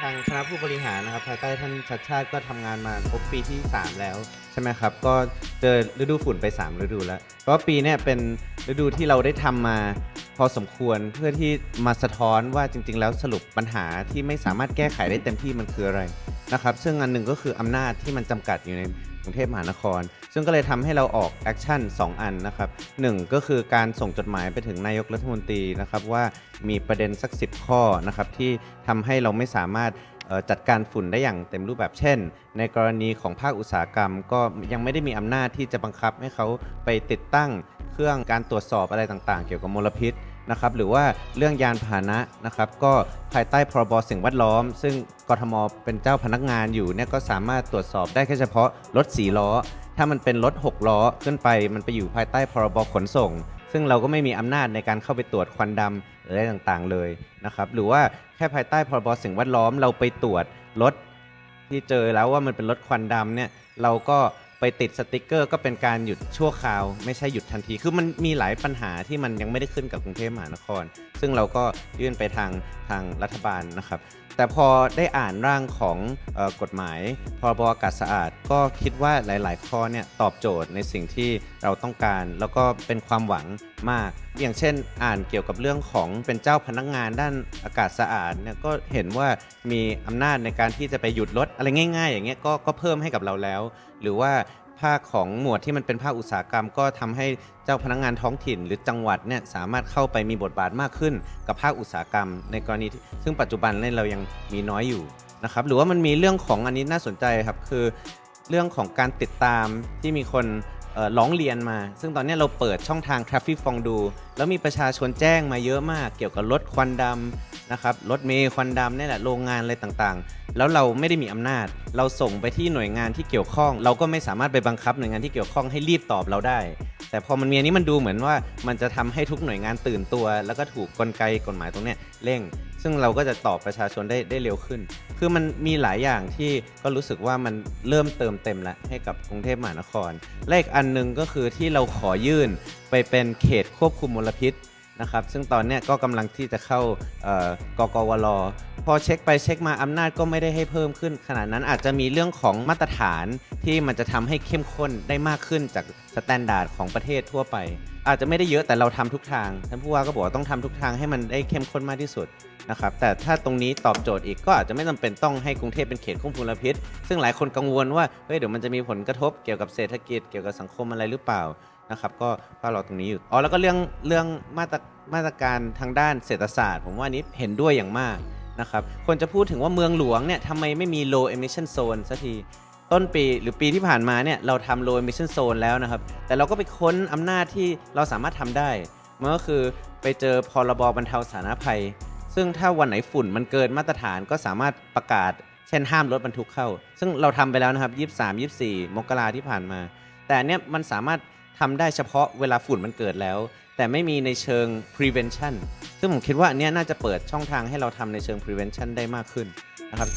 ทางคณะผู้บริหารนะครับภายใต้ท่านชัดชาติก็ทำงานมาครบปีที่ 3 แล้วใช่ไหมครับ ก็เจอฤดูฝุ่นไป 3 ฤดูแล้วเพราะปีเนี้ยเป็นฤดูที่เราได้ทำมาพอสมควรเพื่อที่มาสะท้อนว่าจริง ๆ แล้วสรุปปัญหาที่ไม่สามารถแก้ไขได้เต็มที่มันคืออะไรนะครับ ซึ่งอันหนึ่งก็คืออำนาจที่มันจำกัดอยู่ใน กรุงเทพมหานคร ซึ่งก็เลยทำให้เราออกแอคชั่น 2 อันนะครับหนึ่งก็คือการส่งจดหมายไปถึงนายกรัฐมนตรีนะครับว่ามีประเด็นสัก 10 ข้อนะครับที่ทำให้เราไม่สามารถจัดการฝุ่นได้อย่างเต็มรูปแบบเช่น ในกรณีของภาคอุตสาหกรรม ก็ยังไม่ได้มีอำนาจที่จะบังคับให้เขาไปติดตั้งเครื่องการตรวจสอบอะไรต่างๆ เกี่ยวกับมลพิษ นะครับหรือว่าเรื่องยานพาหนะนะครับก็ภายใต้พรบสิ่งแวดล้อม ซึ่งกทมเป็นเจ้าพนักงานอยู่เนี่ยก็สามารถตรวจสอบได้แค่เฉพาะรถสีล้อ ถ้ามันเป็นรถ 6 ล้อขึ้นไป มันไปอยู่ภายใต้พรบขนส่ง ซึ่งเราก็ไม่มีอำนาจในการเข้าไปตรวจควันดำหรืออะไรต่างๆเลยนะครับหรือว่าแค่ภายใต้พรบสิ่งแวดล้อมเราไปตรวจรถที่เจอแล้วว่ามันเป็นรถควันดำเนี่ยเราก็ ไปติดสติกเกอร์ก็เป็นการหยุดชั่วคราว ไม่ใช่หยุดทันที คือมันมีหลายปัญหาที่มันยังไม่ได้ขึ้นกับกรุงเทพมหานคร ซึ่งเราก็ยื่นไปทางทางรัฐบาลนะครับ แต่พอได้อ่านร่างของออกฎหมายพรบอากาศสะอาด ก็คิดว่าหลาย ๆ ข้อเนี่ยตอบโจทย์ในสิ่งที่เราต้องการ แล้วก็เป็นความหวังมาก อย่างเช่น อ่านเกี่ยวกับเรื่องของเป็นเจ้าพนักงานด้านอากาศสะอาดเนี่ยก็เห็นว่ามีอำนาจในการที่จะไปหยุดรถอะไรง่าย ๆ อย่างเงี้ยก็ก็เพิ่มให้กับเราแล้ว หรือว่า ภาคของหมวดที่มันเป็นภาคอุตสาหกรรม ก็ทำให้เจ้าพนักงานท้องถิ่น หรือจังหวัดเนี่ยสามารถเข้าไปมีบทบาทมากขึ้น กับภาคอุตสาหกรรม ในกรณีซึ่งปัจจุบันเนี่ยเรายังมีน้อยอยู่นะครับหรือว่ามันมีเรื่องของอันนี้น่าสนใจครับคือ เรื่องของการติดตามที่มีคนร้องเรียนมา ซึ่งตอนนี้เราเปิดช่องทาง Traffic ฟองดู แล้วมีประชาชนแจ้งมาเยอะมาก เกี่ยวกับรถควันดำนะครับรถเมย์ควันดำนี่แหละโรงงานอะไรต่างๆ แล้วเราไม่ได้มีอำนาจ เราส่งไปที่หน่วยงานที่เกี่ยวข้อง เราก็ไม่สามารถไปบังคับหน่วยงานที่เกี่ยวข้องให้รีบตอบเราได้ แต่พอมันมีอันนี้มันดูเหมือนว่ามันจะทำให้ทุกหน่วยงานตื่นตัว แล้วก็ถูกกลไกกฎหมายตรงเนี้ยเร่ง ซึ่งเราก็จะตอบประชาชนได้ได้เร็วขึ้น คือมันมีหลายอย่างที่ก็รู้สึกว่ามันเริ่มเติมเต็มแล้วให้กับกรุงเทพมหานครและอีกอันหนึงก็คือที่เราขอยื่นไปเป็นเขตควบคุมมลพิษนะครับซึ่งตอนนี้ก็กำลังที่จะเข้ากกวล พอเช็คไปเช็คมาอำนาจก็ไม่ได้ให้เพิ่มขึ้น ขนาดนั้นอาจจะมีเรื่องของมาตรฐานที่มันจะทำให้เข้มข้นได้มากขึ้นจากสแตนดาร์ดของประเทศทั่วไป อาจจะไม่ได้เยอะแต่เราทำทุกทางท่านผู้ว่าก็บอกว่าต้องทำทุกทางให้มันได้เข้มข้นมากที่สุดนะครับแต่ถ้าตรงนี้ตอบโจทย์อีกก็อาจจะไม่จำเป็นต้องให้กรุงเทพเป็นเขตควบคุมมลพิษ ซึ่งหลายคนกังวลว่าเฮ้ยเดี๋ยวมันจะมีผลกระทบเกี่ยวกับเศรษฐกิจเกี่ยวกับสังคมอะไรหรือเปล่านะครับก็ก็รอตรงนี้อยู่อ๋อแล้วก็เรื่องเรื่องมาตรมาตรการทางด้านเศรษฐศาสตร์ ผมว่านนี้เห็นด้วยอย่างมาก นะครับ คนจะพูดถึงว่าเมืองหลวงเนี่ยทำไมไม่มี low emission zone สักที ต้นปีหรือปีที่ผ่านมาเนี่ยเราทำ low emission zone แล้วนะครับ แต่เราก็ไปค้นอำนาจที่เราสามารถทำได้ มันก็คือไปเจอพรบบรรเทาสาธารณภัย ซึ่งถ้าวันไหนฝุ่นมันเกินมาตรฐานก็สามารถประกาศ เช่นห้ามรถบรรทุกเข้า ซึ่งเราทำไปแล้วนะครับ 23 24 มกราที่ผ่านมา แต่อันเนี้ยมันสามารถ ทำได้เฉพาะเวลาฝุ่นมันเกิดแล้ว แต่ไม่มีในเชิง prevention ซึ่งผมคิดว่าอันเนี้ยน่าจะเปิดช่องทางให้เราทำในเชิง prevention ได้มากขึ้นนะครับ